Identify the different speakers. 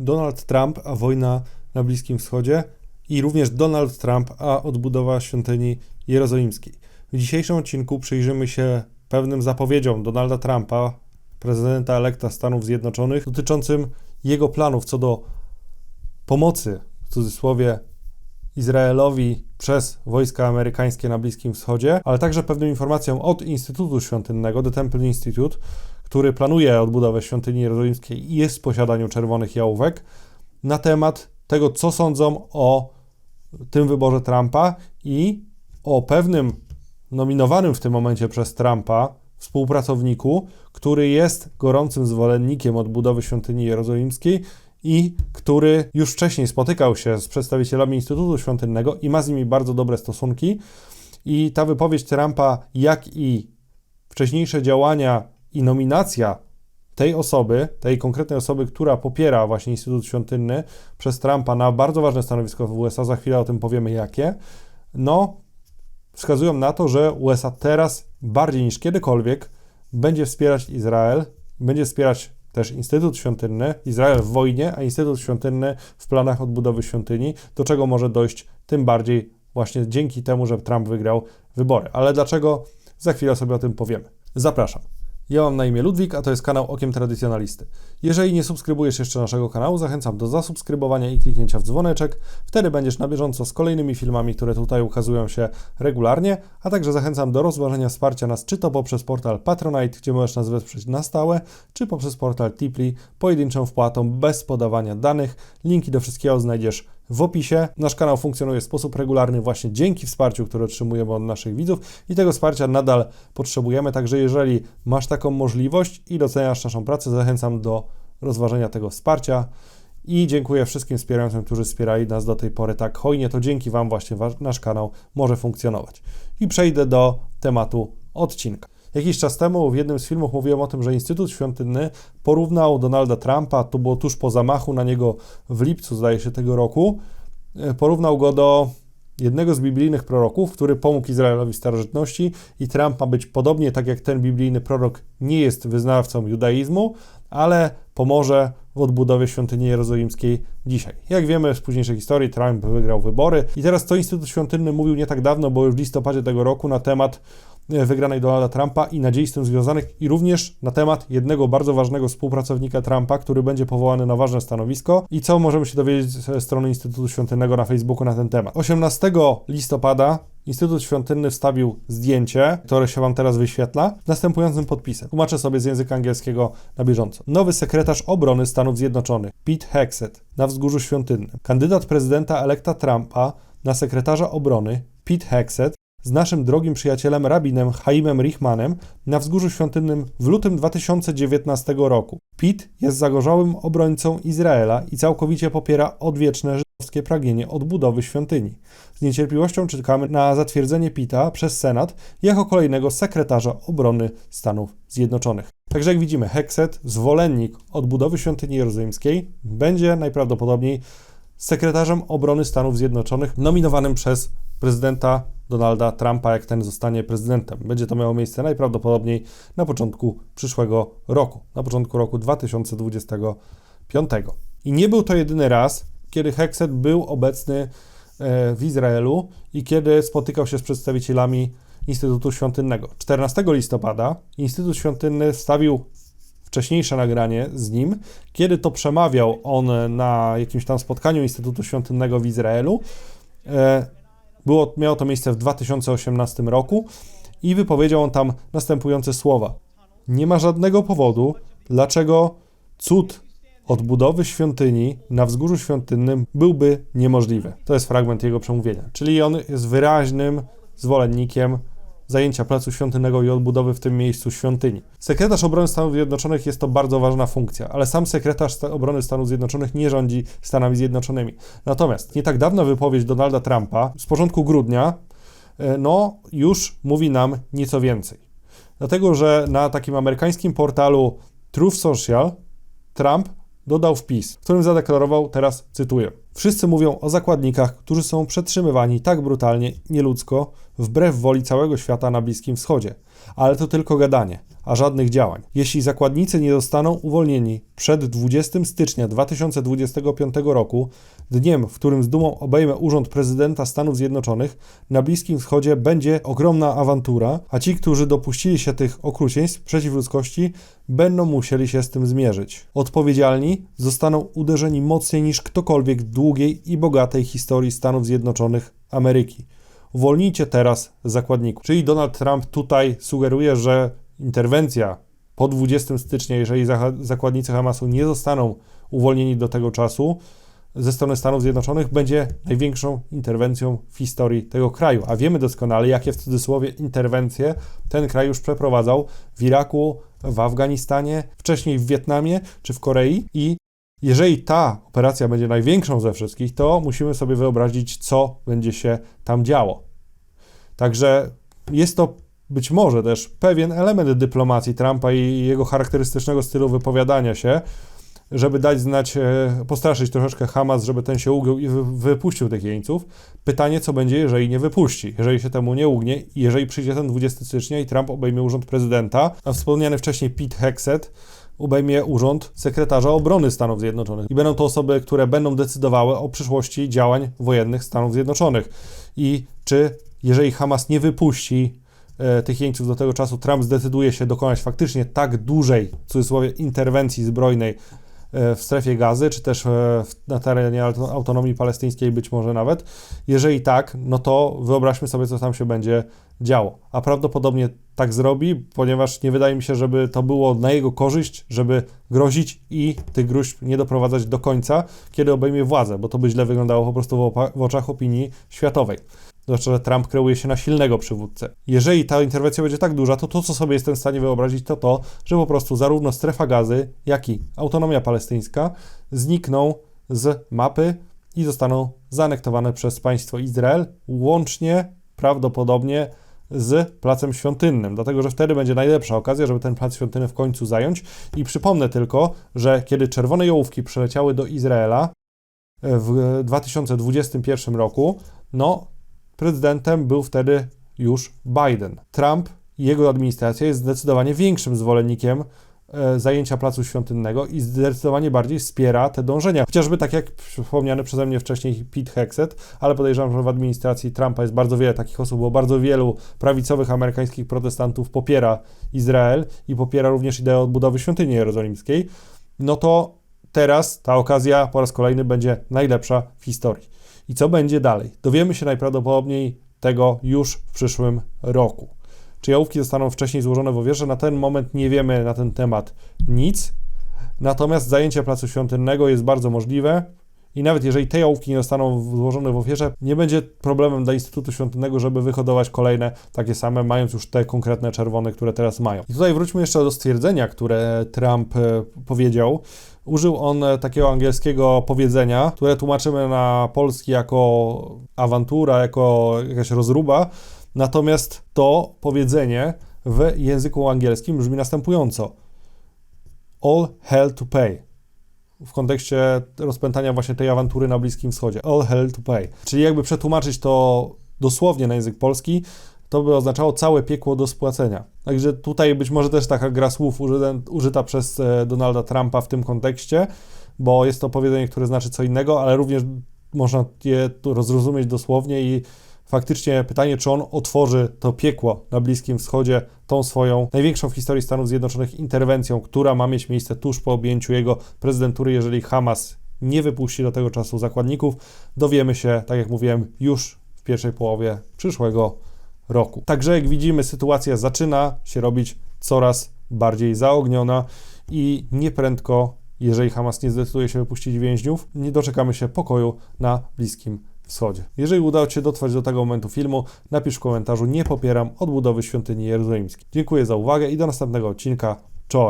Speaker 1: Donald Trump, a wojna na Bliskim Wschodzie i również Donald Trump, a odbudowa świątyni jerozolimskiej. W dzisiejszym odcinku przyjrzymy się pewnym zapowiedziom Donalda Trumpa, prezydenta elekta Stanów Zjednoczonych, dotyczącym jego planów co do pomocy, w cudzysłowie, Izraelowi przez wojska amerykańskie na Bliskim Wschodzie, ale także pewnym informacjom od Instytutu Świątynnego, The Temple Institute, który planuje odbudowę świątyni jerozolimskiej jest w posiadaniu czerwonych jałówek, na temat tego, co sądzą o tym wyborze Trumpa i o pewnym nominowanym w tym momencie przez Trumpa współpracowniku, który jest gorącym zwolennikiem odbudowy świątyni jerozolimskiej i który już wcześniej spotykał się z przedstawicielami Instytutu Świątynnego i ma z nimi bardzo dobre stosunki. I ta wypowiedź Trumpa, jak i wcześniejsze działania i nominacja tej osoby, tej konkretnej osoby, która popiera właśnie Instytut Świątynny przez Trumpa na bardzo ważne stanowisko w USA, za chwilę o tym powiemy jakie, no wskazują na to, że USA teraz bardziej niż kiedykolwiek będzie wspierać Izrael, będzie wspierać też Instytut Świątynny, Izrael w wojnie, a Instytut Świątynny w planach odbudowy świątyni, do czego może dojść tym bardziej właśnie dzięki temu, że Trump wygrał wybory. Ale dlaczego? Za chwilę sobie o tym powiemy. Zapraszam. Ja mam na imię Ludwik, a to jest kanał Okiem Tradycjonalisty. Jeżeli nie subskrybujesz jeszcze naszego kanału, zachęcam do zasubskrybowania i kliknięcia w dzwoneczek. Wtedy będziesz na bieżąco z kolejnymi filmami, które tutaj ukazują się regularnie, a także zachęcam do rozważenia wsparcia nas czy to poprzez portal Patronite, gdzie możesz nas wesprzeć na stałe, czy poprzez portal Tipli pojedynczą wpłatą bez podawania danych. Linki do wszystkiego znajdziesz w opisie. Nasz kanał funkcjonuje w sposób regularny właśnie dzięki wsparciu, które otrzymujemy od naszych widzów i tego wsparcia nadal potrzebujemy. Także jeżeli masz taką możliwość i doceniasz naszą pracę, zachęcam do rozważenia tego wsparcia. I dziękuję wszystkim wspierającym, którzy wspierali nas do tej pory tak hojnie. To dzięki Wam właśnie nasz kanał może funkcjonować. I przejdę do tematu odcinka. Jakiś czas temu w jednym z filmów mówiłem o tym, że Instytut Świątynny porównał Donalda Trumpa, to było tuż po zamachu na niego w lipcu, zdaje się, tego roku, e, porównał go do jednego z biblijnych proroków, który pomógł Izraelowi starożytności i Trump ma być podobnie tak jak ten biblijny prorok nie jest wyznawcą judaizmu, ale pomoże w odbudowie świątyni jerozolimskiej dzisiaj. Jak wiemy z późniejszej historii, Trump wygrał wybory i teraz to Instytut Świątynny mówił nie tak dawno, bo już w listopadzie tego roku na temat wygranej Donalda Trumpa i nadziei z tym związanych, i również na temat jednego bardzo ważnego współpracownika Trumpa, który będzie powołany na ważne stanowisko i co możemy się dowiedzieć ze strony Instytutu Świątynnego na Facebooku na ten temat. 18 listopada Instytut Świątynny wstawił zdjęcie, które się Wam teraz wyświetla, następującym podpisem. Tłumaczę sobie z języka angielskiego na bieżąco. Nowy sekretarz obrony Stanów Zjednoczonych, Pete Hexet, na wzgórzu świątynnym. Kandydat prezydenta elekta Trumpa na sekretarza obrony, Pete Hexet, z naszym drogim przyjacielem rabinem Chaimem Richmanem na wzgórzu świątynnym w lutym 2019 roku. Pitt jest zagorzałym obrońcą Izraela i całkowicie popiera odwieczne żydowskie pragnienie odbudowy świątyni. Z niecierpliwością czekamy na zatwierdzenie Pita przez Senat jako kolejnego sekretarza obrony Stanów Zjednoczonych. Także jak widzimy, Hekset, zwolennik odbudowy świątyni jerozolimskiej, będzie najprawdopodobniej sekretarzem obrony Stanów Zjednoczonych nominowanym przez prezydenta Donalda Trumpa, jak ten zostanie prezydentem. Będzie to miało miejsce najprawdopodobniej na początku przyszłego roku, na początku roku 2025. I nie był to jedyny raz, kiedy Hekset był obecny e, w Izraelu i kiedy spotykał się z przedstawicielami Instytutu Świątynnego. 14 listopada Instytut Świątynny wstawił wcześniejsze nagranie z nim, kiedy to przemawiał on na jakimś tam spotkaniu Instytutu Świątynnego w Izraelu. E, było, miało to miejsce w 2018 roku i wypowiedział on tam następujące słowa. Nie ma żadnego powodu, dlaczego cud odbudowy świątyni na wzgórzu świątynnym byłby niemożliwy. To jest fragment jego przemówienia. Czyli on jest wyraźnym zwolennikiem zajęcia Placu Świątynnego i odbudowy w tym miejscu świątyni. Sekretarz Obrony Stanów Zjednoczonych jest to bardzo ważna funkcja, ale sam sekretarz Obrony Stanów Zjednoczonych nie rządzi Stanami Zjednoczonymi. Natomiast nie tak dawna wypowiedź Donalda Trumpa z porządku grudnia, e, no już mówi nam nieco więcej. Dlatego, że na takim amerykańskim portalu Truth Social Trump dodał wpis, w którym zadeklarował, teraz cytuję, Wszyscy mówią o zakładnikach, którzy są przetrzymywani tak brutalnie, nieludzko, wbrew woli całego świata na Bliskim Wschodzie. Ale to tylko gadanie, a żadnych działań. Jeśli zakładnicy nie zostaną uwolnieni przed 20 stycznia 2025 roku, dniem, w którym z dumą obejmę urząd prezydenta Stanów Zjednoczonych, na Bliskim Wschodzie będzie ogromna awantura, a ci, którzy dopuścili się tych okrucieństw przeciw ludzkości, będą musieli się z tym zmierzyć. Odpowiedzialni zostaną uderzeni mocniej niż ktokolwiek w długiej i bogatej historii Stanów Zjednoczonych Ameryki. Uwolnijcie teraz zakładników. Czyli Donald Trump tutaj sugeruje, że interwencja po 20 stycznia, jeżeli zakładnicy Hamasu nie zostaną uwolnieni do tego czasu, ze strony Stanów Zjednoczonych będzie największą interwencją w historii tego kraju. A wiemy doskonale, jakie w cudzysłowie interwencje ten kraj już przeprowadzał w Iraku, w Afganistanie, wcześniej w Wietnamie czy w Korei i jeżeli ta operacja będzie największą ze wszystkich, to musimy sobie wyobrazić, co będzie się tam działo. Także jest to być może też pewien element dyplomacji Trumpa i jego charakterystycznego stylu wypowiadania się, żeby dać znać, e, postraszyć troszeczkę Hamas, żeby ten się ugiął i wypuścił tych jeńców. Pytanie, co będzie, jeżeli nie wypuści, jeżeli się temu nie ugnie jeżeli przyjdzie ten 20 stycznia i Trump obejmie urząd prezydenta, a wspomniany wcześniej Pete Hexet obejmie urząd sekretarza obrony Stanów Zjednoczonych. I będą to osoby, które będą decydowały o przyszłości działań wojennych Stanów Zjednoczonych. I czy, jeżeli Hamas nie wypuści e, tych jeńców do tego czasu, Trump zdecyduje się dokonać faktycznie tak dużej, w cudzysłowie, interwencji zbrojnej w strefie gazy, czy też e, na terenie autonomii palestyńskiej być może nawet. Jeżeli tak, no to wyobraźmy sobie, co tam się będzie działo. A prawdopodobnie tak zrobi, ponieważ nie wydaje mi się, żeby to było na jego korzyść, żeby grozić i tych gruźb nie doprowadzać do końca, kiedy obejmie władzę, bo to by źle wyglądało po prostu w oczach opinii światowej zwłaszcza, że Trump kreuje się na silnego przywódcę. Jeżeli ta interwencja będzie tak duża, to to, co sobie jestem w stanie wyobrazić, to to, że po prostu zarówno strefa gazy, jak i autonomia palestyńska znikną z mapy i zostaną zaanektowane przez państwo Izrael, łącznie prawdopodobnie z placem świątynnym, dlatego że wtedy będzie najlepsza okazja, żeby ten plac świątynny w końcu zająć. I przypomnę tylko, że kiedy czerwone jołówki przyleciały do Izraela w 2021 roku, no prezydentem był wtedy już Biden. Trump i jego administracja jest zdecydowanie większym zwolennikiem e, zajęcia Placu Świątynnego i zdecydowanie bardziej wspiera te dążenia. Chociażby tak jak wspomniany przeze mnie wcześniej Pete Hexet, ale podejrzewam, że w administracji Trumpa jest bardzo wiele takich osób, bo bardzo wielu prawicowych amerykańskich protestantów popiera Izrael i popiera również ideę odbudowy świątyni jerozolimskiej, no to teraz ta okazja po raz kolejny będzie najlepsza w historii. I co będzie dalej? Dowiemy się najprawdopodobniej tego już w przyszłym roku. Czy jałówki zostaną wcześniej złożone w ofierze? Na ten moment nie wiemy na ten temat nic. Natomiast zajęcie placu świątynnego jest bardzo możliwe. I nawet jeżeli te jałówki nie zostaną złożone w ofierze, nie będzie problemem dla Instytutu Świątynnego, żeby wyhodować kolejne takie same, mając już te konkretne czerwone, które teraz mają. I tutaj wróćmy jeszcze do stwierdzenia, które Trump e, powiedział. Użył on e, takiego angielskiego powiedzenia, które tłumaczymy na polski jako awantura, jako jakaś rozruba. Natomiast to powiedzenie w języku angielskim brzmi następująco: All hell to pay w kontekście rozpętania właśnie tej awantury na Bliskim Wschodzie. All hell to pay. Czyli jakby przetłumaczyć to dosłownie na język polski, to by oznaczało całe piekło do spłacenia. Także tutaj być może też taka gra słów użyta, przez e, Donalda Trumpa w tym kontekście, bo jest to powiedzenie, które znaczy co innego, ale również można je tu rozrozumieć dosłownie i faktycznie pytanie, czy on otworzy to piekło na Bliskim Wschodzie tą swoją największą w historii Stanów Zjednoczonych interwencją, która ma mieć miejsce tuż po objęciu jego prezydentury, jeżeli Hamas nie wypuści do tego czasu zakładników, dowiemy się, tak jak mówiłem, już w pierwszej połowie przyszłego roku. Także jak widzimy, sytuacja zaczyna się robić coraz bardziej zaogniona i nieprędko, jeżeli Hamas nie zdecyduje się wypuścić więźniów, nie doczekamy się pokoju na Bliskim Wschodzie. Jeżeli udało Ci się dotrwać do tego momentu filmu, napisz w komentarzu nie popieram odbudowy świątyni jerozolimskiej. Dziękuję za uwagę i do następnego odcinka. Czołem!